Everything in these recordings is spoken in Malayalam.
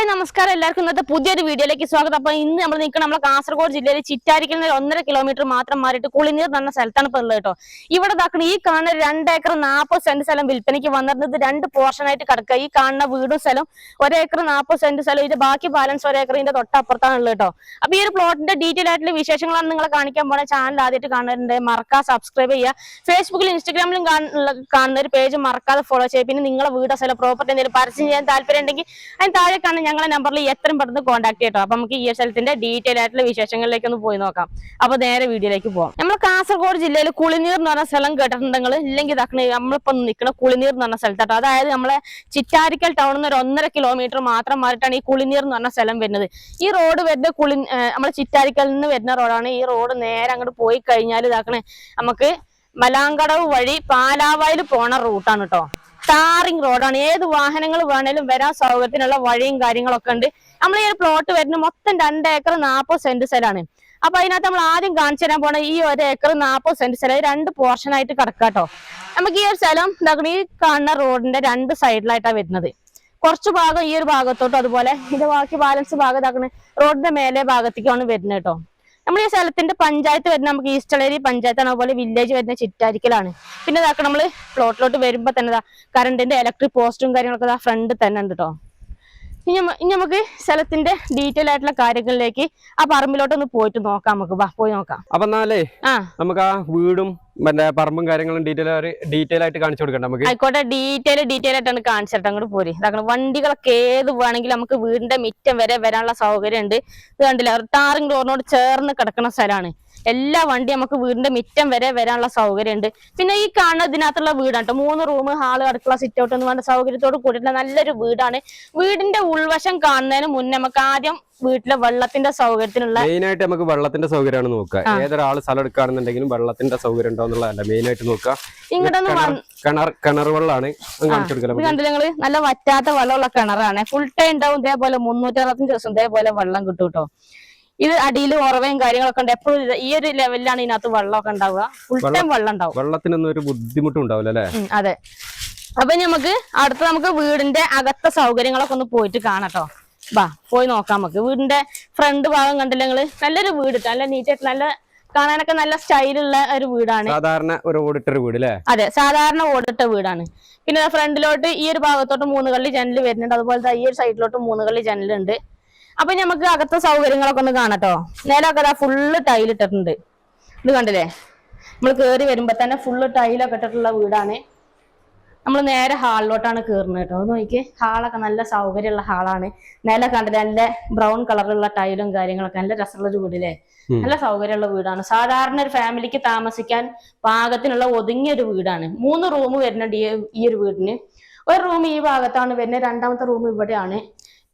ഹായ് നമസ്കാരം എല്ലാവർക്കും. ഇന്നത്തെ പുതിയൊരു വീഡിയോയിലേക്ക് സ്വാഗതം. അപ്പൊ ഇന്ന് നമ്മൾ നിൽക്കുന്ന നമ്മുടെ കാസർഗോഡ് ജില്ലയിൽ ചിറ്റാരിക്കൽ നിന്ന് ഒന്നര കിലോമീറ്റർ മാത്രം മാറിയിട്ട് കുളിനീർ എന്ന് സ്ഥലത്താണ് ഇപ്പൊ ഉള്ളത് കേട്ടോ. ഇവിടെ നടക്കുന്ന ഈ കാണുന്ന രണ്ട് ഏക്കർ നാൽപ്പത് സെന്റ് സ്ഥലം വിൽപ്പനയ്ക്ക് വന്നിരുന്നത് രണ്ട് പോർഷൻ ആയിട്ട് കിടക്കുക. ഈ കാണുന്ന വീടും സ്ഥലം ഒരേക്കർ നാൽപ്പത് സെന്റ് സ്ഥലം. ഇത് ബാക്കി ബാലൻസ് ഒരേക്കറിന്റെ തൊട്ടപ്പുറത്താണ് ഉള്ളത് കേട്ടോ. അപ്പൊ ഈ ഒരു പ്ലോട്ടിന്റെ ഡീറ്റെയിൽ ആയിട്ടുള്ള വിശേഷങ്ങളാണ് നിങ്ങളെ കാണിക്കാൻ പോണ ചാനൽ ആദ്യമായിട്ട് കാണുന്നുണ്ട് മറക്കാതെ സബ്സ്ക്രൈബ് ചെയ്യുക. ഫേസ്ബുക്കിലും ഇൻസ്റ്റാഗ്രാമിലും കാണുന്ന ഒരു പേജ് മറക്കാതെ ഫോളോ ചെയ്യുക. പിന്നെ നിങ്ങളെ വീടോ സ്ഥലം പ്രോപ്പർട്ടി എന്തെങ്കിലും പരസ്യം ചെയ്യാൻ താല്പര്യം ഉണ്ടെങ്കിൽ അതിന് താഴെ കാണുന്ന ഞങ്ങളെ നമ്പറിൽ എത്രയും പെട്ടെന്ന് കോൺടാക്ട് ചെയ്യട്ടോ അപ്പൊ നമുക്ക് ഈ എസ് സ്ഥലത്തിന്റെ ഡീറ്റെയിൽ ആയിട്ടുള്ള വിശേഷങ്ങളിലേക്ക് ഒന്ന് പോയി നോക്കാം. അപ്പൊ നേരെ വീഡിയോയിലേക്ക് പോകാം നമ്മൾ കാസർഗോഡ് ജില്ലയിൽ കുളിനീർ എന്ന് പറഞ്ഞ സ്ഥലം കേട്ടിട്ടുണ്ടെങ്കിൽ ഇല്ലെങ്കിൽ ഇതാക്കണ നമ്മളിപ്പോ നിൽക്കുന്ന കുളിനീർ എന്ന് പറഞ്ഞ സ്ഥലത്താട്ടോ അതായത് നമ്മളെ ചിറ്റാരിക്കൽ ടൗണിൽ നിന്ന് ഒരു ഒന്നര കിലോമീറ്റർ മാത്രം മാറിയിട്ടാണ് ഈ കുളിനീർ എന്ന് പറഞ്ഞ സ്ഥലം വരുന്നത്. ഈ റോഡ് വരുന്ന കുളി നമ്മളെ ചിറ്റാരിക്കലിൽ നിന്ന് വരുന്ന റോഡാണ് ഈ റോഡ് നേരെ അങ്ങോട്ട് പോയി കഴിഞ്ഞാൽ ഇതാക്കണേ നമുക്ക് മലാങ്കടവ് വഴി പാലാവായിൽ പോണ റൂട്ടാണ് കേട്ടോ ടാറിങ് റോഡാണ് ഏത് വാഹനങ്ങൾ വേണേലും വരാൻ സൗകര്യത്തിനുള്ള വഴിയും കാര്യങ്ങളൊക്കെ ഉണ്ട്. നമ്മൾ ഈ ഒരു പ്ലോട്ട് വരുന്ന മൊത്തം രണ്ട് ഏക്കർ നാൽപ്പത് സെന്റ് സ്ഥലമാണ് അപ്പൊ അതിനകത്ത് നമ്മൾ ആദ്യം കാണിച്ചു തരാൻ പോണ ഈ ഒരു ഏക്കർ നാൽപ്പത് സെന്റ് സ്ഥലം രണ്ട് പോർഷൻ ആയിട്ട് കിടക്കാട്ടോ നമുക്ക് ഈ ഒരു സ്ഥലം ഈ കാണുന്ന റോഡിന്റെ രണ്ട് സൈഡിലായിട്ടാണ് വരുന്നത്. കുറച്ച് ഭാഗം ഈ ഒരു ഭാഗത്തോട്ടും അതുപോലെ ഇത് ബാക്കി ബാലൻസ് ഭാഗം റോഡിന്റെ മേലെ ഭാഗത്തേക്കാണ് വരുന്നത് കേട്ടോ നമ്മൾ ഈ സ്ഥലത്തിന്റെ പഞ്ചായത്ത് വരുന്ന നമുക്ക് ഈസ്റ്റളേരി പഞ്ചായത്താണ് അതുപോലെ വില്ലേജ് വരുന്ന ചിറ്റാരിക്കലാണ്. പിന്നെ ഇതാക്കണം നമ്മൾ പ്ലോട്ടിലോട്ട് വരുമ്പോൾ തന്നെ കറണ്ടിന്റെ ഇലക്ട്രിക് പോസ്റ്റും കാര്യങ്ങളൊക്കെ ഫ്രണ്ട് തന്നെ ഉണ്ട് കേട്ടോ ഇനി നമുക്ക് സ്ഥലത്തിന്റെ ഡീറ്റെയിൽ ആയിട്ടുള്ള കാര്യങ്ങളിലേക്ക് ആ പറമ്പിലോട്ട് ഒന്ന് പോയിട്ട് നോക്കാം നമുക്ക്. വാ പോയി നോക്കാം. അപ്പൊ എന്നാലേ നമുക്ക് ആ വീടും മറ്റേ പറമ്പും കാര്യങ്ങളും ഡീറ്റെയിൽ ഡീറ്റെയിൽ ആയിട്ട് കാണിച്ചു കൊടുക്കണ്ട നമുക്ക്. ആയിക്കോട്ടെ ഡീറ്റെയിൽ ഡീറ്റെയിൽ ആയിട്ടാണ് കാണിച്ചിട്ട് അങ്ങോട്ട് പോരി. ഇതാക്കണം വണ്ടികളൊക്കെ ഏത് വേണമെങ്കിലും നമുക്ക് വീടിന്റെ മിറ്റം വരെ വരാനുള്ള സൗകര്യം ഉണ്ട് ഇത് കണ്ടില്ല ടാറിംഗ് റോഡിനോട് ചേർന്ന് കിടക്കുന്ന സ്ഥലമാണ്. എല്ലാ വണ്ടി നമുക്ക് വീടിന്റെ മിറ്റം വരെ വരാനുള്ള സൗകര്യമുണ്ട്. പിന്നെ ഈ കാണുന്ന ഇതിനകത്തുള്ള വീടാണ് മൂന്ന് റൂം ഹാൾ അടുക്കള സിറ്റ് ഔട്ട് എന്ന് പറഞ്ഞ സൗകര്യത്തോട് കൂടിയിട്ടുള്ള നല്ലൊരു വീടാണ്. വീടിന്റെ ഉൾവശം കാണുന്നതിന് മുന്നേ നമുക്ക് ആദ്യം വീട്ടിലെ വെള്ളത്തിന്റെ സൗകര്യത്തിനുള്ള മെയിൻ ആയിട്ട് നമുക്ക് വെള്ളത്തിന്റെ സൗകര്യമാണ് നോക്കുക. ഏതൊരാൾ സ്ഥലം എടുക്കുകയാണെന്നുണ്ടെങ്കിലും വെള്ളത്തിന്റെ സൗകര്യം ഉണ്ടോ എന്നുള്ളതല്ല മെയിൻ ആയിട്ട് നോക്കുക. ഇങ്ങോട്ടൊന്ന് കിണർ കിണർ വെള്ളമാണ്. കണ്ടില്ല നിങ്ങൾ? നല്ല വറ്റാത്ത വെള്ളമുള്ള കിണറാണ്. ഫുൾ ടൈം ഉണ്ടാവും ഇതേപോലെ മുന്നൂറ്റി അറുപത്തഞ്ച് ദിവസം ഇതേപോലെ വെള്ളം കിട്ടും കേട്ടോ ഇത് അടിയിൽ ഉറവയും കാര്യങ്ങളൊക്കെ ഉണ്ട്. എപ്പോഴും ഈ ഒരു ലെവലിലാണ് ഇതിനകത്ത് വെള്ളമൊക്കെ ഉണ്ടാവുക. ഫുൾ ടൈം വെള്ളം ഉണ്ടാവും. വെള്ളത്തിനൊന്നും ഒരു ബുദ്ധിമുട്ടും ഉണ്ടാവില്ല അല്ലേ? അതെ. അപ്പൊ നമുക്ക് അടുത്ത നമുക്ക് വീടിന്റെ അകത്തെ സൗകര്യങ്ങളൊക്കെ ഒന്ന് പോയിട്ട് കാണട്ടോ. വാ പോയി നോക്കാം നമുക്ക്. വീടിന്റെ ഫ്രണ്ട് ഭാഗം കണ്ടില്ല നിങ്ങൾ? നല്ലൊരു വീട് നല്ല നീറ്റായിട്ട് നല്ല കാണാനൊക്കെ നല്ല സ്റ്റൈലുള്ള ഒരു വീടാണ്. സാധാരണ ഒരു ഓടിട്ട വീട് അല്ലേ? അതെ സാധാരണ ഓടിട്ട വീടാണ്. പിന്നെ ഫ്രണ്ടിലോട്ട് ഈ ഒരു ഭാഗത്തോട്ട് മൂന്ന് കള്ളി ജനൽ വരുന്നുണ്ട്. അതുപോലെ ഈ ഒരു സൈഡിലോട്ട് മൂന്ന് കള്ളി ജനലുണ്ട് അപ്പൊ നമുക്ക് അകത്തെ സൗകര്യങ്ങളൊക്കെ ഒന്ന് കാണട്ടോ. നേരൊക്കെ അതാ ഫുള്ള് ടൈൽ ഇട്ടിട്ടുണ്ട്. ഇത് കണ്ടില്ലേ? നമ്മൾ കേറി വരുമ്പോ തന്നെ ഫുള്ള് ടൈലൊക്കെ ഇട്ടിട്ടുള്ള വീടാണ്. നമ്മൾ നേരെ ഹാളിലോട്ടാണ് കയറുന്നത് കേട്ടോ. അത് നോക്കിയേ. ഹാളൊക്കെ നല്ല സൗകര്യമുള്ള ഹാളാണ് നേരെ കണ്ടില്ലേ നല്ല ബ്രൗൺ കളറിലുള്ള ടൈലും കാര്യങ്ങളൊക്കെ. നല്ല രസമുള്ള ഒരു വീടില്ലേ നല്ല സൗകര്യമുള്ള വീടാണ്. സാധാരണ ഒരു ഫാമിലിക്ക് താമസിക്കാൻ പാകത്തിനുള്ള ഒതുങ്ങിയ ഒരു വീടാണ്. മൂന്ന് റൂം വരുന്നുണ്ട് ഈ ഈ ഒരു വീടിന്. ഒരു റൂം ഈ ഭാഗത്താണ് വരുന്നത്. രണ്ടാമത്തെ റൂം ഇവിടെയാണ്.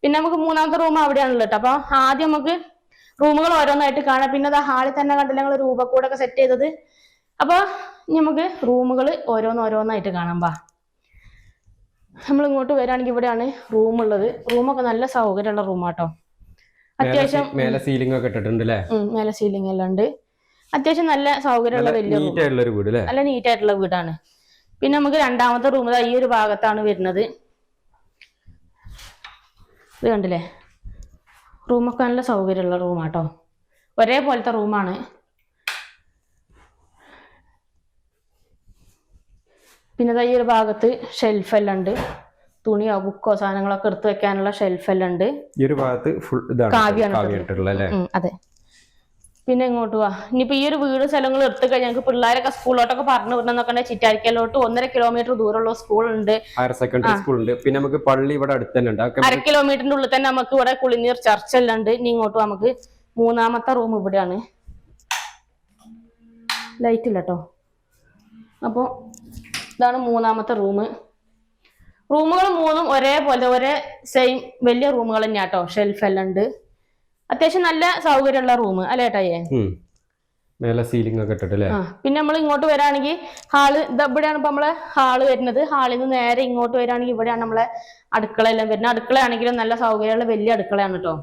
പിന്നെ നമുക്ക് മൂന്നാമത്തെ റൂം അവിടെയാണല്ലോ കേട്ടോ അപ്പൊ ആദ്യം നമുക്ക് റൂമുകൾ ഓരോന്നായിട്ട് കാണാം. പിന്നെ അത് ഹാളിൽ തന്നെ കണ്ടില്ല ഞങ്ങൾ രൂപക്കൂടൊക്കെ സെറ്റ് ചെയ്തത്. അപ്പൊ നമുക്ക് റൂമുകൾ ഓരോന്നോരോന്നായിട്ട് കാണാം വാ. നമ്മൾ ഇങ്ങോട്ട് വരാണെങ്കിൽ ഇവിടെയാണ് റൂം ഉള്ളത്. റൂമൊക്കെ നല്ല സൗകര്യമുള്ള റൂമാട്ടോ അത്യാവശ്യം മേലെ സീലിംഗ് ഒക്കെ ഇട്ടിട്ടുണ്ട് അല്ലെ ഉം, മേലെ സീലിംഗ് എല്ലാം ഉണ്ട്. അത്യാവശ്യം നല്ല സൗകര്യമുള്ള വലിയ വീട് അല്ലെ നല്ല നീറ്റ് ആയിട്ടുള്ള വീടാണ്. പിന്നെ നമുക്ക് രണ്ടാമത്തെ റൂം ഈ ഒരു ഭാഗത്താണ് വരുന്നത്. ഇത് കണ്ടില്ലേ? റൂമൊക്കെ നല്ല സൗകര്യമുള്ള റൂമാട്ടോ. ഒരേപോലത്തെ റൂമാണ്. പിന്നെ ഈ ഒരു ഭാഗത്ത് ഷെൽഫെല്ലാം ഉണ്ട്. തുണിയോ ബുക്കോ സാധനങ്ങളൊക്കെ എടുത്തു വെക്കാനുള്ള ഷെൽഫെല്ലാം ഉണ്ട്. ഈ ഒരു ഭാഗത്ത് ഫുൾ കാവ്യാണ് അതെ. പിന്നെ ഇങ്ങോട്ട് വാ. ഇനിയിപ്പോ ഈ ഒരു വീട് സ്ഥലങ്ങൾ എടുത്തു കഴിഞ്ഞാൽ ഞങ്ങൾക്ക് പിള്ളേരൊക്കെ സ്കൂളിലോട്ടൊക്കെ പറഞ്ഞു വിടണമെന്നൊക്കെ ചിറ്റാരിക്കലോട്ട് ഒന്നര കിലോമീറ്റർ ദൂരമുള്ള സ്കൂളുണ്ട്. ഹയർ സെക്കൻഡറി സ്കൂൾ ഉണ്ട്. പിന്നെ നമുക്ക് പള്ളി ഇവിടെ അടുത്ത് തന്നെ ഉണ്ട് അര കിലോമീറ്ററിന്റെ ഉള്ളിൽ തന്നെ നമുക്ക് ഇവിടെ കുളിനീർ ചർച്ച് എല്ലാം ഉണ്ട്. ഇനി ഇങ്ങോട്ട് നമുക്ക് മൂന്നാമത്തെ റൂം ഇവിടെയാണ്. ലൈറ്റ് ഇല്ല കേട്ടോ അപ്പോൾ ഇതാണ് മൂന്നാമത്തെ റൂം റൂമുകൾ മൂന്നും ഒരേപോലെ ഒരേ സെയിം വലിയ റൂമുകൾ തന്നെയാട്ടോ ഷെൽഫ് എല്ലാം ഉണ്ട്. അത്യാവശ്യം നല്ല സൗകര്യമുള്ള റൂം അല്ലേ ഏട്ടായേ. മേലെ സീലിംഗ് ഒക്കെ ഇട്ടിട്ട് അല്ലെ പിന്നെ നമ്മൾ ഇങ്ങോട്ട് വരാണെങ്കിൽ ഹാൾ ഇവിടെയാണ് ഇപ്പൊ നമ്മളെ ഹാൾ വരുന്നത്. ഹാളിൽ നിന്ന് നേരെ ഇങ്ങോട്ട് വരാണെങ്കിൽ ഇവിടെയാണ് നമ്മളെ അടുക്കള എല്ലാം വരുന്നത്. അടുക്കളയാണെങ്കിലും നല്ല സൗകര്യമുള്ള വലിയ അടുക്കളയാണ് കേട്ടോ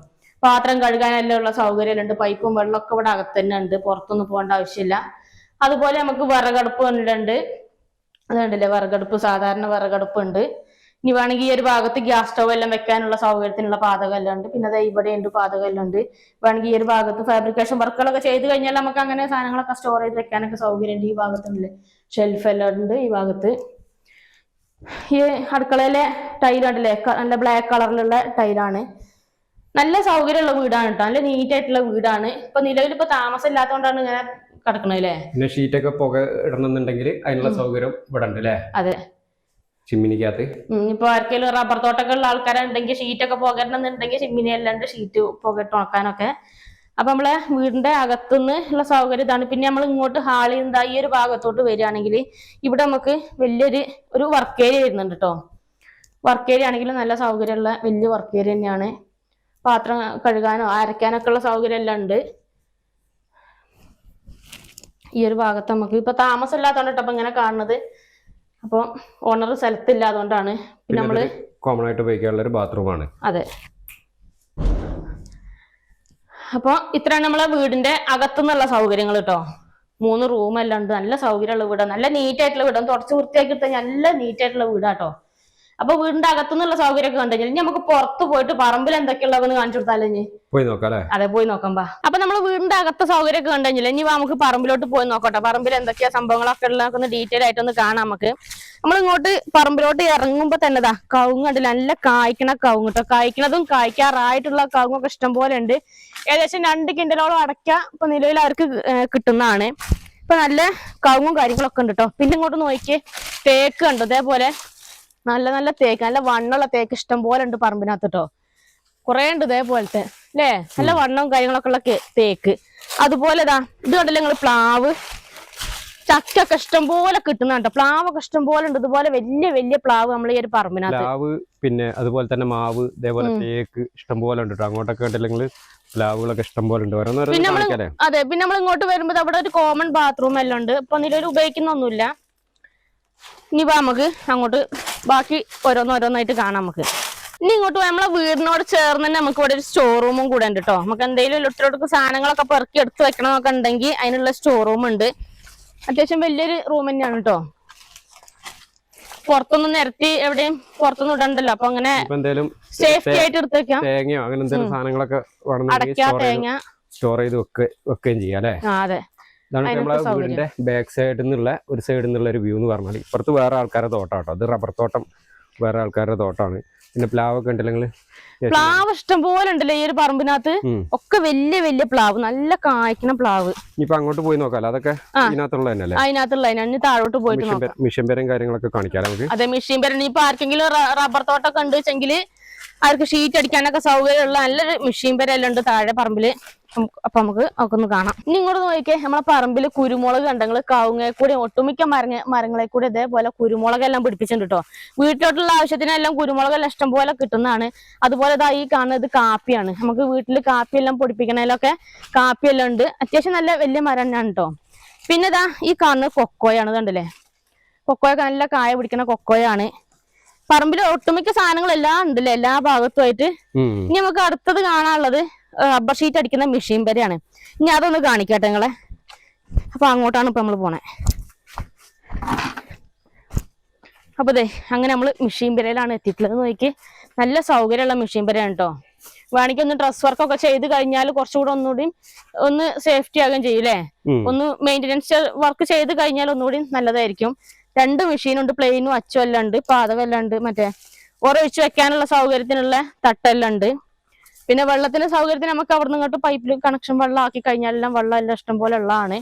പാത്രം കഴുകാനെല്ലാം ഉള്ള സൗകര്യം ഉണ്ട് പൈപ്പും വെള്ളമൊക്കെ ഇവിടെ അകത്ത് തന്നെ ഉണ്ട്. പുറത്തൊന്നും പോകേണ്ട ആവശ്യമില്ല. അതുപോലെ നമുക്ക് വിറകടുപ്പ് ഉണ്ട് അതുണ്ടല്ലേ വിറകടുപ്പ് സാധാരണ വിറകടുപ്പ് ഉണ്ട് ഇനി വേണമെങ്കിൽ ഈ ഒരു ഭാഗത്ത് ഗ്യാസ് സ്റ്റവ് എല്ലാം വെക്കാനുള്ള സൗകര്യത്തിനുള്ള പാതകമെല്ലാം ഉണ്ട്. പിന്നെ ഇവിടെ ഉണ്ട് പാതകമെല്ലാം ഉണ്ട്. വേണമെങ്കിൽ ഈ ഒരു ഭാഗത്ത് ഫാബ്രിക്കേഷൻ വർക്കുകളൊക്കെ ചെയ്ത് കഴിഞ്ഞാൽ നമുക്ക് അങ്ങനെ സാധനങ്ങളൊക്കെ സ്റ്റോർ ചെയ്ത് വെക്കാനൊക്കെ സൗകര്യം ഉണ്ട് ഈ ഭാഗത്തുണ്ട്. ഷെൽഫ് എല്ലാം ഉണ്ട് ഈ ഭാഗത്ത്. ഈ അടുക്കളയിലെ ടൈലുണ്ടല്ലേ നല്ല ബ്ലാക്ക് കളറിലുള്ള ടൈലാണ് നല്ല സൗകര്യമുള്ള വീടാണ് കേട്ടോ. നല്ല നീറ്റ് ആയിട്ടുള്ള വീടാണ്. ഇപ്പൊ നിലവിൽ ഇപ്പൊ താമസം ഇല്ലാത്തതുകൊണ്ടാണ് ഇങ്ങനെ കിടക്കണല്ലേ പിന്നെ ഷീറ്റൊക്കെ പുക ഇടണമെന്നുണ്ടെങ്കിൽ അതിനുള്ള സൗകര്യം ഇവിടെ ഉണ്ട് അല്ലേ? അതെ. ചിമ്മിനിക്കകത്ത്? ഇപ്പൊ ആർക്കെങ്കിലും റബ്ബർ തോട്ടൊക്കെ ഉള്ള ആൾക്കാരുണ്ടെങ്കിൽ ഷീറ്റൊക്കെ എന്നുണ്ടെങ്കിൽ ചിമ്മിനി അല്ലാണ്ട് ഷീറ്റ് പോകട്ട് ഉണക്കാനൊക്കെ അപ്പൊ നമ്മളെ വീടിന്റെ അകത്തുനിന്ന് ഉള്ള സൗകര്യം ഇതാണ്. പിന്നെ നമ്മൾ ഇങ്ങോട്ട് ഹാളിൽ നിന്ന് ഈ ഒരു ഭാഗത്തോട്ട് വരികയാണെങ്കിൽ ഇവിടെ നമുക്ക് വലിയൊരു ഒരു വർക്ക് ഏരിയ വരുന്നുണ്ട് കേട്ടോ വർക്ക് ഏരിയ ആണെങ്കിലും നല്ല സൗകര്യമുള്ള വലിയ വർക്ക് ഏരിയ തന്നെയാണ്. പാത്രം കഴുകാനോ അരയ്ക്കാനൊക്കെ ഉള്ള സൗകര്യം എല്ലാം ഉണ്ട്. ഈ ഒരു ഭാഗത്ത് നമുക്ക് ഇപ്പൊ താമസം ഇല്ലാത്തതുകൊണ്ട് കേട്ടോ ഇങ്ങനെ കാണുന്നത്. അപ്പോൾ ഓണർ സ്ഥലത്തില്ലാതുകൊണ്ടാണ് പിന്നെ പിന്നെ നമ്മൾ കോമൺ ആയിട്ട് ഉപയോഗിക്കാനുള്ള ഒരു ബാത്റൂമാണ് അതെ. അപ്പോൾ ഇത്രയാണ് നമ്മളെ വീടിന്റെ അകത്തുനിന്നുള്ള സൗകര്യങ്ങൾ കേട്ടോ മൂന്ന് റൂം എല്ലാം ഉണ്ട്. നല്ല സൗകര്യമുള്ള വീടാണ് നല്ല നീറ്റായിട്ടുള്ള വീടാണ് തുടച്ച് വൃത്തിയാക്കി എടുത്താൽ നല്ല നീറ്റായിട്ടുള്ള വീടാട്ടോ അപ്പൊ വീടിന്റെ അകത്തുനിന്നുള്ള സൗകര്യമൊക്കെ കണ്ടു? കഴിഞ്ഞാൽ ഇനി നമുക്ക് പുറത്ത് പോയിട്ട് പറമ്പിൽ എന്തൊക്കെയുള്ളതെന്ന് കാണിച്ചു കൊടുത്താലേ ഇനി? പോയി നോക്കാം അതെ പോയി നോക്കാം ബാ അപ്പൊ നമ്മൾ വീടിന്റെ അകത്തെ സൗകര്യമൊക്കെ കണ്ടു കഴിഞ്ഞാൽ ഇനി നമുക്ക് പറമ്പിലോട്ട് പോയി നോക്കട്ടെ. പറമ്പിൽ എന്തൊക്കെയാ സംഭവങ്ങളൊക്കെ ഉള്ളതൊക്കെ ഒന്ന് ഡീറ്റെയിൽ ആയിട്ടൊന്ന് കാണാം നമുക്ക്. നമ്മൾ ഇങ്ങോട്ട് പറമ്പിലോട്ട് ഇറങ്ങുമ്പോ തന്നെ ദാ കവുങ്ങ് കണ്ടില്ല? നല്ല കായ്ക്കണ കവുങ്ങ് കേട്ടോ കായ്ക്കണതും കായ്ക്കാറായിട്ടുള്ള കവുങ്ങൊക്കെ ഇഷ്ടം പോലെ ഉണ്ട്. ഏകദേശം രണ്ട് കിൻഡലോളം അടയ്ക്ക ഇപ്പൊ നിലവിൽ അവർക്ക് കിട്ടുന്നതാണ്. ഇപ്പൊ നല്ല കവുങ്ങും കാര്യങ്ങളൊക്കെ ഉണ്ട് കേട്ടോ പിന്നെ ഇങ്ങോട്ട് നോക്കിയേ തേക്ക് കണ്ടോ? ഇതേപോലെ നല്ല നല്ല തേക്ക് നല്ല വണ്ണുള്ള തേക്ക് ഇഷ്ടം പോലെ ഉണ്ട് പറമ്പിനകത്ത് കേട്ടോ കുറേ ഉണ്ട് ഇതേപോലത്തെ അല്ലേ? നല്ല വണ്ണവും കാര്യങ്ങളൊക്കെ ഉള്ള തേക്ക്. അതുപോലെ ഇതാ ഇത് കണ്ടില്ല നിങ്ങൾ പ്ലാവ്? ചക്കൊക്കെ ഇഷ്ടം പോലെ കിട്ടുന്നുണ്ട് പ്ലാവൊക്കെ ഇഷ്ടം പോലെ ഉണ്ട്. ഇതുപോലെ വലിയ വലിയ പ്ലാവ് നമ്മൾ ഈ ഒരു പറമ്പിനകത്ത്. പ്ലാവ് പിന്നെ അതുപോലെ തന്നെ മാവ് ഇതേപോലെ തേക്ക് ഇഷ്ടം പോലെ ഉണ്ട് കേട്ടോ അങ്ങോട്ടൊക്കെ പ്ലാവുകളൊക്കെ ഇഷ്ടം പോലെ ഉണ്ട്. അതെ പിന്നെ നമ്മൾ ഇങ്ങോട്ട് വരുമ്പോൾ അവിടെ ഒരു കോമൺ ബാത്റൂം എല്ലാം ഉണ്ട്. ഇപ്പൊ നിലവിൽ ഉപയോഗിക്കുന്നൊന്നുമില്ല. ഇനി നമുക്ക് അങ്ങോട്ട് ബാക്കി ഓരോന്നോരോന്നായിട്ട് കാണാം നമുക്ക്. ഇനി ഇങ്ങോട്ട് നമ്മളെ വീടിനോട് ചേർന്ന് തന്നെ നമുക്ക് ഇവിടെ ഒരു സ്റ്റോർ റൂമും കൂടെ ഉണ്ട് കേട്ടോ നമുക്ക് എന്തെങ്കിലും ഇലക്ട്രോണിക് സാധനങ്ങളൊക്കെ പെറുക്കി എടുത്ത് വെക്കണമെന്നൊക്കെ ഉണ്ടെങ്കിൽ അതിനുള്ള സ്റ്റോർ റൂം ഉണ്ട്. അത്യാവശ്യം വലിയൊരു റൂം തന്നെയാണ് കേട്ടോ പുറത്തൊന്നും നിരത്തി എവിടെയും പുറത്തൊന്നും ഇടണ്ടല്ലോ. അപ്പൊ അങ്ങനെ സേഫ്റ്റി ആയിട്ട് എടുത്ത് വെക്കാം. തേങ്ങയോ അങ്ങനെ എന്തെങ്കിലും സാധനങ്ങളൊക്കെ അടയ്ക്ക തേങ്ങ. സ്റ്റോർ ചെയ്ത് വെക്ക വെക്കുകയും ചെയ്യാം അല്ലേ? ആ അതെ. ഇതാണ് നമ്മളെ വീടിന്റെ ബാക്ക് സൈഡിൽ നിന്നുള്ള ഒരു സൈഡിൽ നിന്നുള്ള ഒരു വ്യൂ എന്ന് പറഞ്ഞാൽ ഇപ്പുറത്ത് വേറെ ആൾക്കാരുടെ തോട്ടം കേട്ടോ അത് റബ്ബർ തോട്ടം വേറെ ആൾക്കാരുടെ തോട്ടമാണ്. പിന്നെ പ്ലാവ് ഒക്കെ ഉണ്ടല്ലെങ്കിൽ പ്ലാവ് ഇഷ്ടം പോലെ ഉണ്ടല്ലോ ഈ ഒരു പറമ്പിനകത്ത്. ഒക്കെ വലിയ വലിയ പ്ലാവ്. നല്ല കായ്ക്കണ പ്ലാവ്. ഇനിയിപ്പൊ അങ്ങോട്ട് പോയി നോക്കാമല്ലോ അതൊക്കെ അതിനകത്തുള്ള ഇതിനകത്തുള്ള തന്നെ അല്ലേ അതിനകത്തുള്ള അതിന് താഴോട്ട് പോയിട്ട് മിഷൻ പേര- പേരും കാര്യങ്ങളൊക്കെ കാണിക്കാം നമുക്ക് അതെ മെഷീൻ പേരൻ ഇപ്പൊ ആർക്കെങ്കിലും റബ്ബർ തോട്ടമൊക്കെ ഉണ്ട് വെച്ചെങ്കിൽ അവർക്ക് ഷീറ്റ് അടിക്കാനൊക്കെ സൗകര്യമുള്ള നല്ലൊരു മെഷീൻ പേരെല്ലാം ഉണ്ട് താഴെ പറമ്പിൽ. അപ്പൊ നമുക്ക് ഒക്കെ ഒന്ന് കാണാം. ഇനി ഇങ്ങോട്ട് നോക്കിയേ നമ്മളെ പറമ്പിൽ കുരുമുളക് കണ്ടെങ്കിൽ കാവുങ്ങയെ കൂടി ഒട്ടുമിക്ക മരങ്ങ മരങ്ങളെ കൂടി ഇതേപോലെ കുരുമുളകെല്ലാം പിടിപ്പിച്ചിട്ടുണ്ട് കേട്ടോ വീട്ടിലോട്ടുള്ള ആവശ്യത്തിനെല്ലാം കുരുമുളകെല്ലാം ഇഷ്ടം പോലെ കിട്ടുന്നതാണ്. അതുപോലെ ഇതാ ഈ കാണുന്നത് കാപ്പിയാണ്. നമുക്ക് വീട്ടിൽ കാപ്പിയെല്ലാം പൊടിപ്പിക്കണേലൊക്കെ കാപ്പിയെല്ലാം ഉണ്ട്. അത്യാവശ്യം നല്ല വലിയ മരം തന്നെയാണ് കേട്ടോ പിന്നെ ഇതാ ഈ കാണുന്നത് കൊക്കോയാണ് കണ്ടല്ലേ? കൊക്കോയൊക്കെ നല്ല കായ പിടിക്കുന്ന കൊക്കോയാണ്. പറമ്പിൽ ഒട്ടുമിക്ക സാധനങ്ങളെല്ലാം ഉണ്ടല്ലേ എല്ലാ ഭാഗത്തുമായിട്ട് ഇനി നമുക്ക് അടുത്തത് കാണാനുള്ളത് റബ്ബർ ഷീറ്റ് അടിക്കുന്ന മെഷീൻ വരെയാണ്. ഇനി അതൊന്ന് കാണിക്കട്ടെ നിങ്ങളെ. അപ്പൊ അങ്ങോട്ടാണ് ഇപ്പൊ നമ്മൾ പോണേ. അപ്പൊ അതെ അങ്ങനെ നമ്മൾ മെഷീൻ പെരയിലാണ് എത്തിയിട്ടുള്ളത്. നോക്കി നല്ല സൗകര്യമുള്ള മെഷീൻ പെരയാണ് കേട്ടോ വേണമെങ്കിൽ ഒന്ന് ഡ്രസ് വർക്കൊക്കെ ചെയ്ത് കഴിഞ്ഞാൽ കുറച്ചുകൂടെ ഒന്നുകൂടി ഒന്ന് സേഫ്റ്റി ആകുകയും ചെയ്യും അല്ലേ ഒന്ന് മെയിന്റനൻസ് വർക്ക് ചെയ്ത് കഴിഞ്ഞാൽ ഒന്നുകൂടി നല്ലതായിരിക്കും. രണ്ട് മെഷീനുണ്ട് പ്ലെയിനും അച്ചും എല്ലാം ഉണ്ട് പാതകം എല്ലാം ഉണ്ട് മറ്റേ ഒരൊഴിച്ച് വെക്കാനുള്ള സൗകര്യത്തിനുള്ള തട്ടെല്ലാം ഉണ്ട്. പിന്നെ വെള്ളത്തിന്റെ സൗകര്യത്തിന് നമുക്ക് അവിടെ നിന്ന് ഇങ്ങോട്ട് പൈപ്പിൽ കണക്ഷൻ വെള്ളം ആക്കി കഴിഞ്ഞാൽ എല്ലാം വെള്ളം എല്ലാം ഇഷ്ടം പോലെ ഉള്ളതാണ്.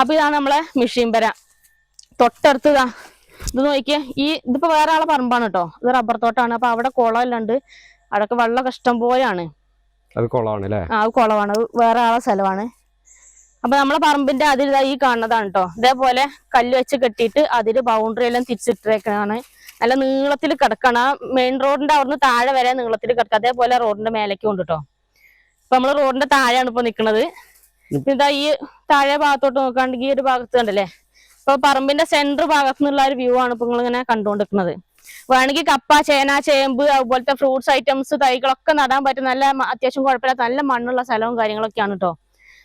അപ്പൊ ഇതാണ് നമ്മളെ മെഷീൻ പെര. തൊട്ടടുത്ത് ഇതാ. നോക്കിയേ ഈ ഇതിപ്പോ വേറെ ആളെ പറമ്പാണ് കേട്ടോ. ഇത് റബ്ബർ തോട്ടാണ്. അപ്പൊ അവിടെ കുളം എല്ലാം ഉണ്ട്. അവിടെയൊക്കെ വെള്ളമൊക്കെ ഇഷ്ടം പോലെയാണ്. അത് കൊളമാണ് അല്ലേ? ആ കുളമാണ്. വേറെ ആളെ സ്ഥലമാണ്. അപ്പൊ നമ്മളെ പറമ്പിന്റെ അതിൽ ഈ കാണുന്നതാണ് കേട്ടോ. ഇതേപോലെ കല്ല് വെച്ച് കെട്ടിയിട്ട് അതിൽ ബൗണ്ടറി എല്ലാം തിരിച്ചിട്ടേക്കാണ് നല്ല നീളത്തിൽ കിടക്കണം. മെയിൻ റോഡിന്റെ അവിടുന്ന് താഴെ വരെ നീളത്തിൽ കിടക്കുക. അതേപോലെ റോഡിന്റെ മേലേക്ക് കൊണ്ടുട്ടോ ഇപ്പൊ നമ്മൾ റോഡിന്റെ താഴെയാണ് ഇപ്പൊ നിക്കണത്. ഇതാ ഈ താഴെ ഭാഗത്തോട്ട് നോക്കുകയാണെങ്കിൽ ഈ ഒരു ഭാഗത്ത് കണ്ടല്ലേ? ഇപ്പൊ പറമ്പിന്റെ സെന്റർ ഭാഗത്തു നിന്നുള്ള ഒരു വ്യൂ ആണ് ഇപ്പൊ നിങ്ങൾ ഇങ്ങനെ കണ്ടുകൊണ്ടിരിക്കുന്നത്. വേണമെങ്കിൽ കപ്പ ചേന ചേമ്പ് അതുപോലത്തെ ഫ്രൂട്ട്സ് ഐറ്റംസ് തൈകളൊക്കെ നടാൻ പറ്റും നല്ല അത്യാവശ്യം കുഴപ്പമില്ലാത്ത നല്ല മണ്ണുള്ള സ്ഥലവും കാര്യങ്ങളൊക്കെയാണ് കേട്ടോ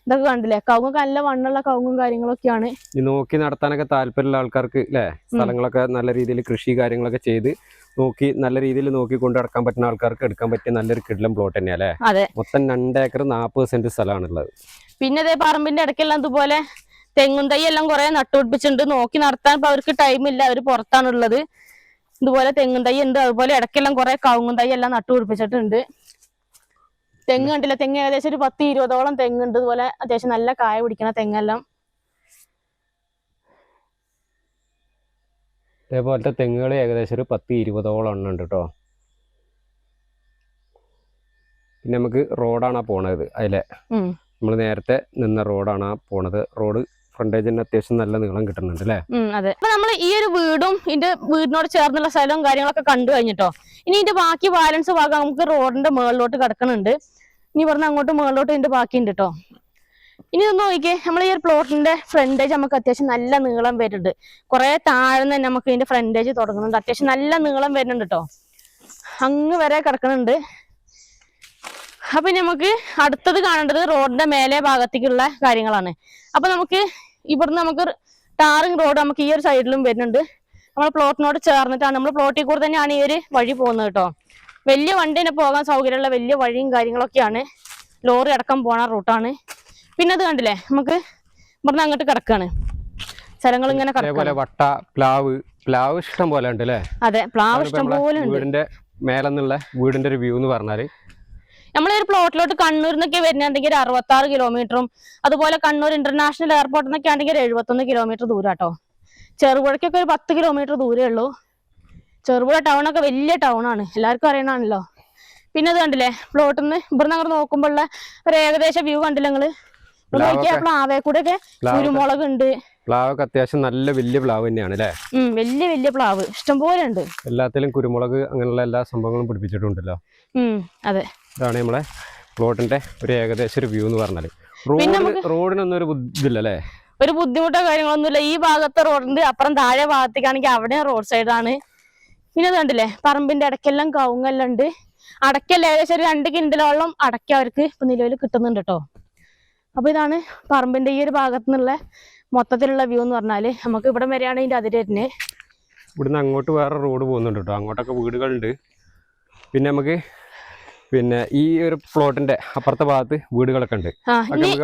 ഇതൊക്കെ കണ്ടില്ലേ? കവുങ്ങൊക്കെ നല്ല വണ്ണുള്ള കവുങ്ങും കാര്യങ്ങളൊക്കെയാണ്. ഈ നോക്കി നടത്താനൊക്കെ താല്പര്യമുള്ള ആൾക്കാർക്ക് അല്ലേ സ്ഥലങ്ങളൊക്കെ നല്ല രീതിയിൽ കൃഷി കാര്യങ്ങളൊക്കെ ചെയ്ത് നോക്കി നല്ല രീതിയിൽ നോക്കി കൊണ്ട് നടക്കാൻ പറ്റുന്ന ആൾക്കാർക്ക് എടുക്കാൻ പറ്റിയ നല്ലൊരു കിടലം പ്ലോട്ട് തന്നെയാ അല്ലേ അതെ. മൊത്തം രണ്ട് ഏക്കർ നാൽപ്പത് സെന്റ് സ്ഥലമാണുള്ളത്. പിന്നെ അതേ പറമ്പിന്റെ ഇടയ്ക്കെല്ലാം ഇതുപോലെ തെങ്ങും തൈ എല്ലാം കുറെ നട്ടുപിടിപ്പിച്ചിട്ടുണ്ട്. നോക്കി നടത്താൻ ഇപ്പൊ അവർക്ക് ടൈം ഇല്ല. അവർ പുറത്താണുള്ളത്. ഇതുപോലെ തെങ്ങും തൈ ഉണ്ട്. അതുപോലെ ഇടയ്ക്കെല്ലാം കുറെ കവുങ്ങും തൈ എല്ലാം നട്ടുപിടിപ്പിച്ചിട്ടുണ്ട്. തെങ്ങ് കണ്ടില്ല. തെങ്ങ് ഏകദേശം ഒരു പത്ത് ഇരുപതോളം തെങ്ങുണ്ട്. ഇതുപോലെ അത്യാവശ്യം നല്ല കായ പിടിക്കണ തെങ്ങെല്ലാം. ഇതേപോലത്തെ തെങ്ങുകൾ ഏകദേശം ഒരു പത്ത് ഇരുപതോളം എണ്ണം ഉണ്ട് കേട്ടോ പിന്നെ നമുക്ക് റോഡാണ് പോണത്. അതിലെ. നമ്മൾ നേരത്തെ നിന്ന റോഡാണ് പോണത്. റോഡ് ഫ്രണ്ടേജിന് അത്യാവശ്യം നല്ല നീളം കിട്ടുന്നുണ്ട് അല്ലേ? അതെ. അപ്പൊ നമ്മൾ ഈ ഒരു വീടും ഇതിന്റെ വീടിനോട് ചേർന്നുള്ള സ്ഥലവും കാര്യങ്ങളൊക്കെ കണ്ടു കഴിഞ്ഞിട്ടോ? ഇനി ഇതിന്റെ ബാക്കി ബാലൻസ് ഭാഗം നമുക്ക് റോഡിന്റെ മുകളിലോട്ട് കിടക്കണുണ്ട്. ഇനി പറഞ്ഞ അങ്ങോട്ട് മുകളിലോട്ട് ഇതിന്റെ ബാക്കി ഉണ്ട് കേട്ടോ ഇനി ഒന്ന് നോക്കിയേ നമ്മൾ ഈ ഒരു പ്ലോട്ടിന്റെ ഫ്രണ്ടേജ് നമുക്ക് അത്യാവശ്യം നല്ല നീളം വരുന്നുണ്ട്. കുറെ താഴ്ന്ന് തന്നെ നമുക്ക് ഇതിന്റെ ഫ്രണ്ടേജ് തുടങ്ങുന്നുണ്ട്. അത്യാവശ്യം നല്ല നീളം വരുന്നുണ്ട് കേട്ടോ അങ്ങ് വരെ കിടക്കുന്നുണ്ട് അപ്പൊ നമുക്ക് അടുത്തത് കാണേണ്ടത് റോഡിന്റെ മേലെ ഭാഗത്തേക്കുള്ള കാര്യങ്ങളാണ്. അപ്പൊ നമുക്ക് ഇവിടുന്ന് നമുക്ക് ടാറിങ് റോഡ് നമുക്ക് ഈ ഒരു സൈഡിലും വരുന്നുണ്ട്. നമ്മൾ പ്ലോട്ടിനോട് ചേർന്നിട്ടാണ്. നമ്മൾ പ്ലോട്ടിൽ കൂടെ തന്നെയാണ് ഈ ഒരു വഴി പോകുന്നത് കേട്ടോ. വലിയ വണ്ടി തന്നെ പോകാൻ സൗകര്യമുള്ള വലിയ വഴിയും കാര്യങ്ങളൊക്കെയാണ്. ലോറി അടക്കം പോണ റൂട്ടാണ്. പിന്നെ അത് കണ്ടില്ലേ? നമുക്ക് ഇവിടുന്ന് അങ്ങോട്ട് കിടക്കാണ്. സ്ഥലങ്ങൾ ഇങ്ങനെ അതേപോലെ വട്ട പ്ലാവ് പ്ലാവ് ഇഷ്ടം പോലെ ഉണ്ട് അല്ലേ അതെ പ്ലാവ് ഇഷ്ടം പോലെ ഉണ്ട്. വീടിന്റെ മേലെന്നുള്ള വീടിന്റെ ഒരു വ്യൂ എന്ന് പറഞ്ഞാൽ നമ്മളെ ഒരു പ്ലോട്ടിലോട്ട് കണ്ണൂരിൽ നിന്നൊക്കെ വരുന്നുണ്ടെങ്കിൽ ഒരു അറുപത്തി ആറ് കിലോമീറ്ററും അതുപോലെ കണ്ണൂർ ഇന്റർനാഷണൽ എയർപോർട്ടിൽ നിന്നൊക്കെ ആണെങ്കിൽ ഒരു എഴുപത്തൊന്ന് കിലോമീറ്റർ ദൂരം കേട്ടോ ചെറുപുഴയ്ക്കൊക്കെ ഒരു പത്ത് കിലോമീറ്റർ ദൂരേ ഉള്ളൂ. ചെറുപുഴ ടൗൺ ഒക്കെ വലിയ ടൗൺ ആണ്. എല്ലാവർക്കും അറിയണമാണല്ലോ. പിന്നെ അത് കണ്ടില്ലേ പ്ലോട്ടിൽ നിന്ന് ഇവിടുന്ന് അങ്ങോട്ട് നോക്കുമ്പോഴുള്ള ഒരു ഏകദേശ വ്യൂ കണ്ടില്ല നിങ്ങൾ? പ്ലാവേ കൂടെ ഒക്കെ കുരുമുളക് ഉണ്ട്. പ്ലാവൊക്കെ അത്യാവശ്യം നല്ല വലിയ പ്ലാവ് തന്നെയാണ് അല്ലേ? വലിയ വലിയ പ്ലാവ്. ഇഷ്ടംപോലെ ഉണ്ട്. എല്ലാത്തിലും കുരുമുളക് അങ്ങനെയുള്ള എല്ലാ സംഭവങ്ങളും പിടിപ്പിച്ചിട്ടുണ്ടല്ലോ. അതെ. ഇതാണ് നമ്മളെ പ്ലോട്ടിന്റെ ഒരു ഏകദേശം ഒരു വ്യൂ എന്ന് പറഞ്ഞാൽ. റോഡ് റോഡിനൊന്നും ഒരു ബുദ്ധി അല്ലേ ഒരു ബുദ്ധിമുട്ടോ കാര്യങ്ങളൊന്നുമില്ല. ഈ ഭാഗത്തെ റോഡുണ്ട് അപ്പുറം താഴെ ഭാഗത്തേക്കാണെങ്കിൽ അവിടെ റോഡ് സൈഡാണ് പിന്നെ അത് കണ്ടില്ലേ? പറമ്പിന്റെ ഇടയ്ക്കെല്ലാം കവുങ്ങെല്ലാം ഉണ്ട്. അടയ്ക്കല്ല ഏകദേശം ഒരു രണ്ട് കിൻഡലോളം അടക്ക അവർക്ക് ഇപ്പൊ നിലവിൽ കിട്ടുന്നുണ്ട് കേട്ടോ അപ്പൊ ഇതാണ് പറമ്പിന്റെ ഈ ഒരു ഭാഗത്തു നിന്നുള്ള മൊത്തത്തിലുള്ള വ്യൂ എന്ന് പറഞ്ഞാൽ. നമുക്ക് ഇവിടെ വരെയാണ് ഇതിന്റെ അതിര് വരുന്നത് ഇവിടുന്ന് അങ്ങോട്ട് വേറെ റോഡ് പോകുന്നുണ്ട് കേട്ടോ അങ്ങോട്ടൊക്കെ വീടുകളുണ്ട്. പിന്നെ നമുക്ക് പിന്നെ ഈ ഒരു പ്ലോട്ടിന്റെ അപ്പുറത്തെ ഭാഗത്ത് വീടുകളൊക്കെ ഉണ്ട്.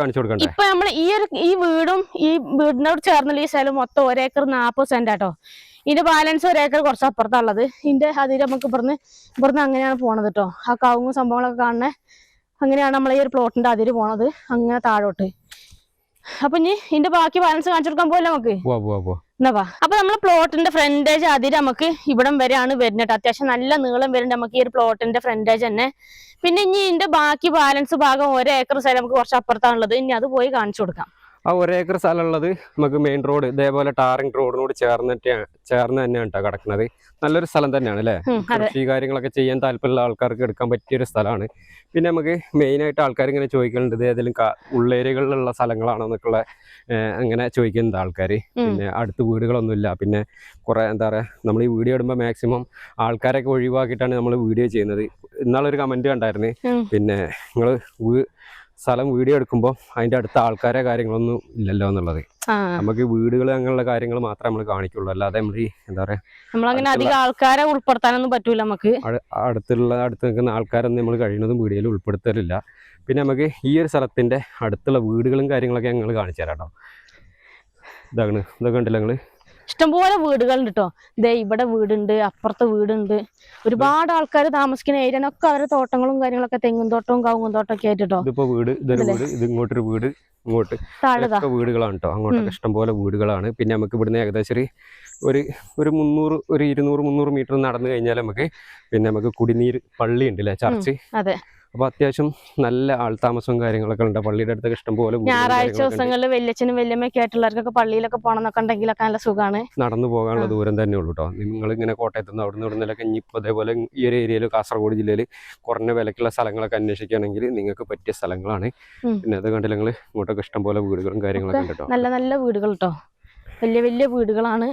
കാണിച്ചു കൊടുക്കണ്ടേ? ഇപ്പൊ നമ്മൾ ഈ ഒരു ഈ വീടും ഈ വീടിനോട് ചേർന്നുള്ള ഈ സ്ഥലം മൊത്തം ഒരേക്കർ നാപ്പത് സെന്റ് ആട്ടോ. ഇതിന്റെ ബാലൻസ് ഒരേക്കർ കുറച്ച് അപ്പുറത്താണുള്ളത്. ഇതിന്റെ അതിൽ നമുക്ക് ഇവിടുന്ന് ഇവിടുന്ന് അങ്ങനെയാണ് പോണത് കേട്ടോ ആ കവുങ്ങും സംഭവങ്ങളൊക്കെ കാണണേ അങ്ങനെയാണ് നമ്മൾ ഈ ഒരു പ്ലോട്ടിന്റെ അതിര് പോണത്. അങ്ങനെ താഴോട്ട്. അപ്പൊ ഇനി ഇതിന്റെ ബാക്കി ബാലൻസ് കാണിച്ചു കൊടുക്കാൻ പോലെ നമുക്ക്? എന്നാ അപ്പൊ നമ്മളെ പ്ലോട്ടിന്റെ ഫ്രണ്ടേജ് അതിര് നമുക്ക് ഇവിടം വരെയാണ് വരുന്നത് അത്യാവശ്യം നല്ല നീളം വരുന്നുണ്ട് നമുക്ക് ഈ ഒരു പ്ലോട്ടിന്റെ ഫ്രണ്ടേജ് തന്നെ. പിന്നെ ഇനി ഇതിന്റെ ബാക്കി ബാലൻസ് ഭാഗം ഒരേക്കർ സ്ഥലം നമുക്ക് കുറച്ച് അപ്പുറത്താണുള്ളത്. ഇനി അത് പോയി കാണിച്ചു കൊടുക്കാം. ആ ഒരേക്കർ സ്ഥലമുള്ളത് നമുക്ക് മെയിൻ റോഡ് ഇതേപോലെ ടാറിംഗ് റോഡിനോട് ചേർന്നിട്ട് ചേർന്ന് തന്നെയാണ് കേട്ടോ കിടക്കുന്നത് നല്ലൊരു സ്ഥലം തന്നെയാണ് അല്ലേ കൃഷി കാര്യങ്ങളൊക്കെ ചെയ്യാൻ താല്പര്യമുള്ള ആൾക്കാർക്ക് എടുക്കാൻ പറ്റിയ ഒരു സ്ഥലമാണ്. പിന്നെ നമുക്ക് മെയിൻ ആയിട്ട് ആൾക്കാർ ഇങ്ങനെ ചോദിക്കുന്നുണ്ട് ഇത് ഏതെങ്കിലും ഉള്ളേരികളിലുള്ള സ്ഥലങ്ങളാണോ എന്നൊക്കെയുള്ള അങ്ങനെ ചോദിക്കുന്നത് ആൾക്കാർ പിന്നെ അടുത്ത് വീടുകളൊന്നുമില്ല. പിന്നെ കുറേ എന്താ പറയുക നമ്മൾ ഈ വീഡിയോ ഇടുമ്പോൾ മാക്സിമം ആൾക്കാരൊക്കെ ഒഴിവാക്കിയിട്ടാണ് നമ്മൾ വീഡിയോ ചെയ്യുന്നത്. ഇന്നാളൊരു കമന്റ് കണ്ടായിരുന്നു. പിന്നെ നിങ്ങൾ സ്ഥലം വീഡിയോ എടുക്കുമ്പോൾ അതിന്റെ അടുത്ത ആൾക്കാരെ കാര്യങ്ങളൊന്നും ഇല്ലല്ലോ എന്നുള്ളത്. നമുക്ക് വീടുകൾ അങ്ങനെയുള്ള കാര്യങ്ങൾ മാത്രമേ നമ്മൾ കാണിക്കുള്ളൂ. അല്ലാതെ നമ്മൾ ഈ എന്താ പറയാ നമ്മളങ്ങനെ അധികം ആൾക്കാരെ ഉൾപ്പെടുത്താനൊന്നും പറ്റൂല നമുക്ക്. അടുത്തുള്ള അടുത്ത് നിൽക്കുന്ന ആൾക്കാരൊന്നും നമ്മൾ കഴിയുന്നതും വീഡിയോയിൽ ഉൾപ്പെടുത്തലില്ല. പിന്നെ നമുക്ക് ഈ ഒരു സ്ഥലത്തിന്റെ അടുത്തുള്ള വീടുകളും കാര്യങ്ങളൊക്കെ ഞങ്ങൾ കാണിച്ചു തരാം കേട്ടോ ഇതാണ് ഇതൊക്കെ ഉണ്ടല്ലോ നിങ്ങൾ ഇഷ്ടംപോലെ വീടുകളുണ്ട് കേട്ടോ ദേ ഇവിടെ വീടുണ്ട് അപ്പുറത്തെ വീടുണ്ട്. ഒരുപാട് ആൾക്കാർ താമസിക്കുന്ന ഏരിയനൊക്കെ അവരുടെ തോട്ടങ്ങളും കാര്യങ്ങളൊക്കെ തെങ്ങും തോട്ടവും കവുങ്ങും തോട്ടം ഒക്കെ ആയിട്ട് കേട്ടോ വീട് ഇതൊരു? വീട് ഇത് ഇങ്ങോട്ടൊരു വീട് ഇങ്ങോട്ട്. താഴെ വീടുകളാണ് കേട്ടോ അങ്ങോട്ടൊക്കെ ഇഷ്ടംപോലെ വീടുകളാണ്. പിന്നെ നമുക്ക് ഇവിടുന്ന് ഏകദേശം ഒരു ഒരു ഒരു മുന്നൂറ് ഒരു ഇരുന്നൂറ് മുന്നൂറ് മീറ്റർ നടന്നു കഴിഞ്ഞാൽ നമുക്ക് പിന്നെ നമുക്ക് കുടിനീര് പള്ളി ഉണ്ട് അല്ലേ ചർച്ച്? അതെ. അപ്പോൾ അത്യാവശ്യം നല്ല ആൾതാമസവും കാര്യങ്ങളൊക്കെ ഉണ്ട്. പള്ളിയുടെ അടുത്തൊക്കെ ഇഷ്ടംപോലെ ഞായറാഴ്ച. ദിവസങ്ങളിൽ വല്യച്ഛനും വല്യമ്മയൊക്കെ ആയിട്ടുള്ളവർക്കൊക്കെ പള്ളിയിലൊക്കെ പോകണമെന്നൊക്കെ ഉണ്ടെങ്കിലൊക്കെ നല്ല സുഖമാണ് നടന്നു പോകാനുള്ള ദൂരം തന്നെ ഉള്ളൂ കേട്ടോ നിങ്ങൾ ഇങ്ങനെ കോട്ടയത്ത് നിന്ന് അവിടെ നിന്ന് ഇവിടുന്നൊക്കെ ഇനിയിപ്പോൾ അതേപോലെ ഈ ഒരു ഏരിയയിൽ കാസർഗോഡ് ജില്ലയിൽ കുറഞ്ഞ വിലക്കുള്ള സ്ഥലങ്ങളൊക്കെ അന്വേഷിക്കുകയാണെങ്കിൽ നിങ്ങൾക്ക് പറ്റിയ സ്ഥലങ്ങളാണ്. പിന്നെ അത് കണ്ടില്ല നിങ്ങൾ ഇങ്ങോട്ടൊക്കെ ഇഷ്ടംപോലെ വീടുകളും കാര്യങ്ങളൊക്കെ ഉണ്ട് കേട്ടോ നല്ല നല്ല വീടുകൾ കേട്ടോ വലിയ വലിയ വീടുകളാണ്.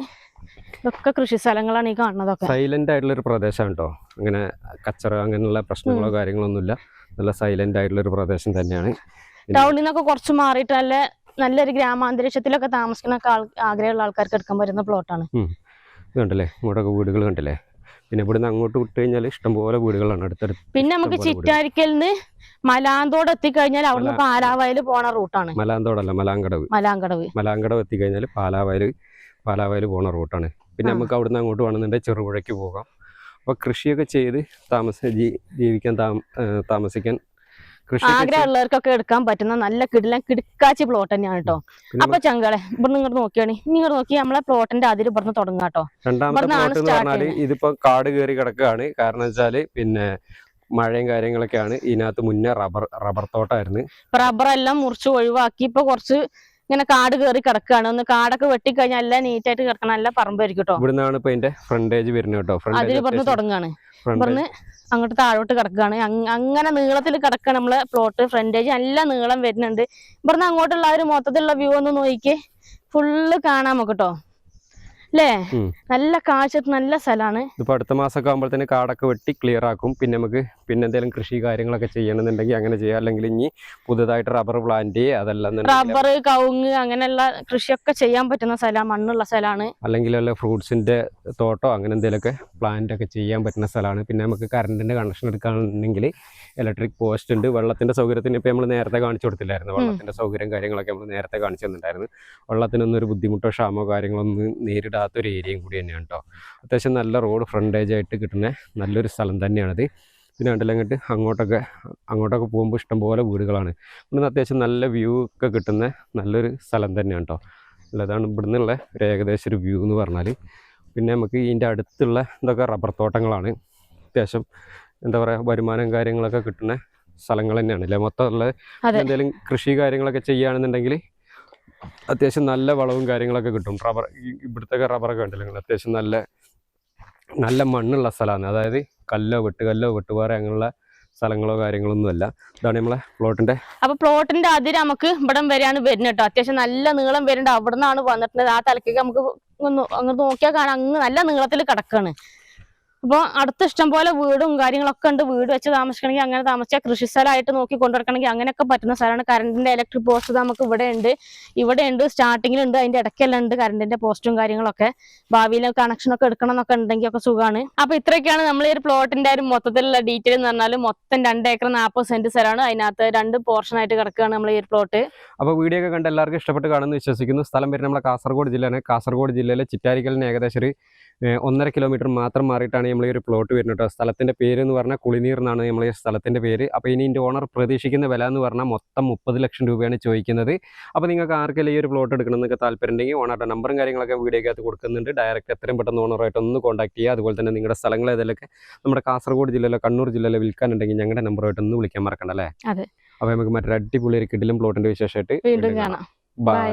ഇതൊക്കെ കൃഷി സ്ഥലങ്ങളാണ് ഈ കാണുന്നതൊക്കെ. സൈലന്റ് ആയിട്ടുള്ള ഒരു പ്രദേശം കേട്ടോ അങ്ങനെ കച്ചറ അങ്ങനെയുള്ള പ്രശ്നങ്ങളോ കാര്യങ്ങളൊന്നുമില്ല. നല്ല സൈലന്റ് ആയിട്ടുള്ള ഒരു പ്രദേശം തന്നെയാണ്. ടൗണിൽ നിന്നൊക്കെ കുറച്ച് മാറിയിട്ട് നല്ല നല്ലൊരു ഗ്രാമാന്തരീക്ഷത്തിലൊക്കെ താമസിക്കുന്ന ആഗ്രഹമുള്ള ആൾക്കാർക്ക് എടുക്കാൻ പറ്റുന്ന പ്ലോട്ടാണ് കണ്ടല്ലേ? ഇങ്ങോട്ടൊക്കെ വീടുകൾ കണ്ടില്ലേ? പിന്നെ ഇവിടുന്ന് അങ്ങോട്ട് വിട്ട് കഴിഞ്ഞാൽ ഇഷ്ടംപോലെ വീടുകളാണ്. അടുത്തടുത്ത് പിന്നെ നമുക്ക് ഇഷ്ടംപോലെ നിന്ന് ചിറ്റാരിക്കലിന് മലാന്തോട് എത്തിക്കഴിഞ്ഞാൽ അവിടുന്ന് പാലാവയൽ പോണ റൂട്ടാണ്. മലാന്തോടല്ല മലാങ്കടവ്. മലാങ്കടവ്. മലാങ്കടവ് എത്തിക്കഴിഞ്ഞാൽ പാലാവയൽ പാലാവയൽ പോണ റൂട്ടാണ്. പിന്നെ. നമുക്ക് അവിടുന്ന് അങ്ങോട്ട് വേണമെന്നുണ്ടെങ്കിൽ ചെറുപുഴയ്ക്ക് പോകാം. അപ്പോൾ കൃഷിയൊക്കെ ചെയ്ത് താമസ ജീ- ജീവിക്കാൻ താമ താമസിക്കാൻ കൃഷി ആഗ്രഹമുള്ളവർക്കൊക്കെ എടുക്കാൻ പറ്റുന്ന നല്ല കിടിലം കിടക്കാച്ചി പ്ലോട്ട് തന്നെയാണ് കേട്ടോ അപ്പൊ ചങ്കളെ ഇവിടുന്ന് ഇങ്ങോട്ട് നോക്കിയാണ്. നിങ്ങൾ നോക്കി നമ്മളെ പ്ലോട്ടിന്റെ അതിൽ ഇവിടുന്ന് തുടങ്ങാം കേട്ടോ രണ്ടാമത്തെ ഇതിപ്പോ കാട് കയറി കിടക്കുകയാണ് കാരണം വെച്ചാൽ പിന്നെ മഴയും കാര്യങ്ങളൊക്കെയാണ്. ഇതിനകത്ത് മുന്നേ റബ്ബർ റബ്ബർ തോട്ടായിരുന്നു റബ്ബർ എല്ലാം മുറിച്ച് ഒഴിവാക്കി. ഇപ്പൊ കുറച്ച് ഇങ്ങനെ കാട് കയറി കിടക്കുകയാണ് ഒന്ന് കാടൊക്കെ വെട്ടിക്കഴിഞ്ഞാൽ എല്ലാം നീറ്റായിട്ട് കിടക്കണം. നല്ല പറമ്പായിരിക്കും കേട്ടോ ഇവിടുന്നാണ് ഇപ്പൊ അതിന്റെ ഫ്രണ്ടേജ് വരുന്നത് കേട്ടോ അതിൽ പറഞ്ഞ് തുടങ്ങാണ്. പറഞ്ഞ് അങ്ങോട്ട് താഴോട്ട് കിടക്കുകയാണ് അങ്ങനെ നീളത്തിൽ കിടക്കുക നമ്മളെ പ്ലോട്ട് ഫ്രണ്ടേജ് നല്ല നീളം വരുന്നുണ്ട്. ഇവിടുന്ന് അങ്ങോട്ടുള്ള ആ ഒരു മൊത്തത്തിലുള്ള വ്യൂ ഒന്ന് നോക്കി ഫുള്ള് കാണാൻ നോക്കട്ടോ കേട്ടോ അല്ലേ നല്ല കാഴ്ച നല്ല സ്ഥലമാണ് ഇപ്പൊ അടുത്ത മാസമൊക്കെ ആകുമ്പോഴത്തേന് കാടൊക്കെ വെട്ടി ക്ലിയർ ആക്കും. പിന്നെ നമുക്ക് പിന്നെ എന്തെങ്കിലും കൃഷി കാര്യങ്ങളൊക്കെ ചെയ്യണമെന്നുണ്ടെങ്കിൽ അങ്ങനെ ചെയ്യാം. അല്ലെങ്കിൽ ഇനി പുതുതായിട്ട് റബ്ബർ പ്ലാന്റ് അതെല്ലാം റബ്ബർ കവുങ്ങ് അങ്ങനെയുള്ള കൃഷിയൊക്കെ ചെയ്യാൻ പറ്റുന്ന സ്ഥലമാണ് മണ്ണുള്ള സ്ഥലമാണ് അല്ലെങ്കിൽ വല്ല ഫ്രൂട്ട്സിന്റെ തോട്ടോ അങ്ങനെ എന്തെങ്കിലുമൊക്കെ പ്ലാന്റ് ഒക്കെ ചെയ്യാൻ പറ്റുന്ന സ്ഥലമാണ് പിന്നെ നമുക്ക് കറണ്ടിന്റെ കണക്ഷൻ എടുക്കുകയാണെങ്കിൽ ഇലക്ട്രിക് പോസ്റ്റ് ഉണ്ട്. വെള്ളത്തിന്റെ സൗകര്യത്തിന് ഇപ്പൊ നമ്മൾ നേരത്തെ കാണിച്ചു കൊടുത്തില്ലായിരുന്നു. വെള്ളത്തിന്റെ സൗകര്യം കാര്യങ്ങളൊക്കെ നമ്മൾ നേരത്തെ കാണിച്ചു തന്നിട്ടുണ്ടായിരുന്നു വെള്ളത്തിനൊന്നും ഒരു ബുദ്ധിമുട്ടോ ക്ഷാമോ കാര്യങ്ങളൊന്നും നേരിടാത്ത ഒരു ഏരിയയും കൂടി തന്നെയാണ് കേട്ടോ അത്യാവശ്യം നല്ല റോഡ് ഫ്രണ്ടേജ് ആയിട്ട് കിട്ടുന്ന നല്ലൊരു സ്ഥലം തന്നെയാണിത്. പിന്നെ കണ്ടില്ല അങ്ങോട്ട് അങ്ങോട്ടൊക്കെ അങ്ങോട്ടൊക്കെ പോകുമ്പോൾ ഇഷ്ടംപോലെ വീടുകളാണ്. ഇവിടുന്ന് അത്യാവശ്യം നല്ല വ്യൂ ഒക്കെ കിട്ടുന്ന നല്ലൊരു സ്ഥലം തന്നെയാണ് കേട്ടോ അതാണ് ഇവിടുന്നുള്ള ഒരു ഏകദേശം ഒരു വ്യൂ എന്ന് പറഞ്ഞാൽ പിന്നെ നമുക്ക് ഇതിന്റെ അടുത്തുള്ള ഇതൊക്കെ റബ്ബർ തോട്ടങ്ങളാണ്. അത്യാവശ്യം എന്താ പറയുക വരുമാനം കാര്യങ്ങളൊക്കെ കിട്ടുന്ന സ്ഥലങ്ങൾ തന്നെയാണ് അല്ലേ മൊത്തമുള്ള. എന്തെങ്കിലും കൃഷി കാര്യങ്ങളൊക്കെ ചെയ്യുകയാണെന്നുണ്ടെങ്കിൽ അത്യാവശ്യം നല്ല വളവും കാര്യങ്ങളൊക്കെ കിട്ടും. റബ്ബർ ഇവിടുത്തെ റബ്ബറൊക്കെ ഉണ്ടല്ലോ അത്യാവശ്യം നല്ല നല്ല മണ്ണുള്ള സ്ഥലമാണ്. അതായത് കല്ലോ വെട്ടുകല്ലോ വെട്ടുപാറ അങ്ങനെയുള്ള സ്ഥലങ്ങളോ കാര്യങ്ങളൊന്നുമല്ല ഇതാണ് നമ്മളെ പ്ലോട്ടിന്റെ അപ്പൊ പ്ലോട്ടിന്റെ അതിര് നമുക്ക് ഇവിടം വരെയാണ് വരുന്നത് കേട്ടോ. അത്യാവശ്യം നല്ല നീളം വരുന്നുണ്ട്. അവിടെ നിന്നാണ് വന്നിട്ടുള്ളത്. ആ തലക്കൊക്കെ നമുക്ക് ഒന്ന് അങ്ങ് നോക്കിയാൽ കാണാം. അങ്ങ് നല്ല നീളത്തിൽ കിടക്കാണ്. അപ്പോൾ അടുത്ത് ഇഷ്ടം പോലെ വീടും കാര്യങ്ങളൊക്കെ ഉണ്ട്. വീട് വെച്ച് താമസിക്കണമെങ്കിൽ അങ്ങനെ താമസിച്ചാൽ കൃഷി സ്ഥലമായിട്ട് നോക്കി കൊണ്ടുവരണമെങ്കിൽ അങ്ങനെയൊക്കെ പറ്റുന്ന സ്ഥലമാണ്. കറണ്ടിന്റെ ഇലക്ട്രിക് പോസ്റ്റ് നമുക്ക് ഇവിടെ ഉണ്ട്. ഇവിടെ ഉണ്ട് സ്റ്റാർട്ടിങ്ങിലുണ്ട് അതിന്റെ ഇടയ്ക്കെല്ലാം ഉണ്ട് കറണ്ടിന്റെ പോസ്റ്റും കാര്യങ്ങളൊക്കെ. ഭാവിയിൽ കണക്ഷൻ ഒക്കെ എടുക്കണം എന്നൊക്കെ ഉണ്ടെങ്കിൽ ഒക്കെ സുഖമാണ്. അപ്പൊ ഇത്രയൊക്കെയാണ് നമ്മൾ ഈ ഒരു പ്ലോട്ടിന്റെ ഒരു മൊത്തത്തിലുള്ള ഡീറ്റെയിൽ എന്ന് പറഞ്ഞാൽ മൊത്തം രണ്ട് ഏക്കർ നാൽപ്പത് സെന്റ് സ്ഥലമാണ്. അതിനകത്ത് രണ്ട് പോർഷൻ ആയിട്ട് കിടക്കുകയാണ് നമ്മൾ ഈ ഒരു പ്ലോട്ട് അപ്പോൾ വീഡിയോ ഒക്കെ കണ്ട് എല്ലാവർക്കും ഇഷ്ടപ്പെട്ട് കാണുമെന്ന് വിശ്വസിക്കുന്നു. സ്ഥലം പേര് നമ്മുടെ കാസർഗോഡ് ജില്ലയാണ്. കാസർഗോഡ് ജില്ലയിലെ ചിറ്റാരിക്കലിന് ഏകദേശം ഒരു ഒന്നര കിലോമീറ്റർ മാത്രം മാറിയിട്ടാണ് നമ്മൾ ഈ ഒരു പ്ലോട്ട് വരുന്നത് കേട്ടോ സ്ഥലത്തിന്റെ പേര് എന്ന് പറഞ്ഞാൽ കുളിനീർ എന്നാണ് നമ്മൾ ഈ സ്ഥലത്തിന്റെ പേര്. അപ്പോൾ ഇനി ഇതിന്റെ ഓണർ പ്രതീക്ഷിക്കുന്ന വില എന്ന് പറഞ്ഞാൽ മൊത്തം മുപ്പത് ലക്ഷം രൂപയാണ് ചോദിക്കുന്നത്. അപ്പോൾ നിങ്ങൾക്ക് ആർക്കെല്ലാം ഈ ഒരു പ്ലോട്ട് എടുക്കണം എന്നൊക്കെ താല്പര്യം ഉണ്ടെങ്കിൽ ഓണറുടെ നമ്പറും കാര്യങ്ങളൊക്കെ വീഡിയോക്കകത്ത് കൊടുക്കുന്നുണ്ട്. ഡയറക്റ്റ് എത്രയും പെട്ടെന്ന് ഓണറായിട്ട് ഒന്ന് കോൺടാക്ട് ചെയ്യുക. അതുപോലെ തന്നെ നിങ്ങളുടെ സ്ഥലങ്ങൾ ഏതെങ്കിലുമൊക്കെ നമ്മുടെ കാസർഗോഡ് ജില്ലയിലോ കണ്ണൂർ ജില്ലയിലോ വിൽക്കാനുണ്ടെങ്കിൽ ഞങ്ങളുടെ നമ്പറുമായിട്ട് ഒന്ന് വിളിക്കാൻ മറക്കണ്ടല്ലേ അതെ. അപ്പോൾ നമുക്ക് മറ്റൊരു അടിപൊളി ഒരു കിടിലും പ്ലോട്ടിന്റെ വിശേഷമായിട്ട് വീണ്ടും കാണാം. ബൈ.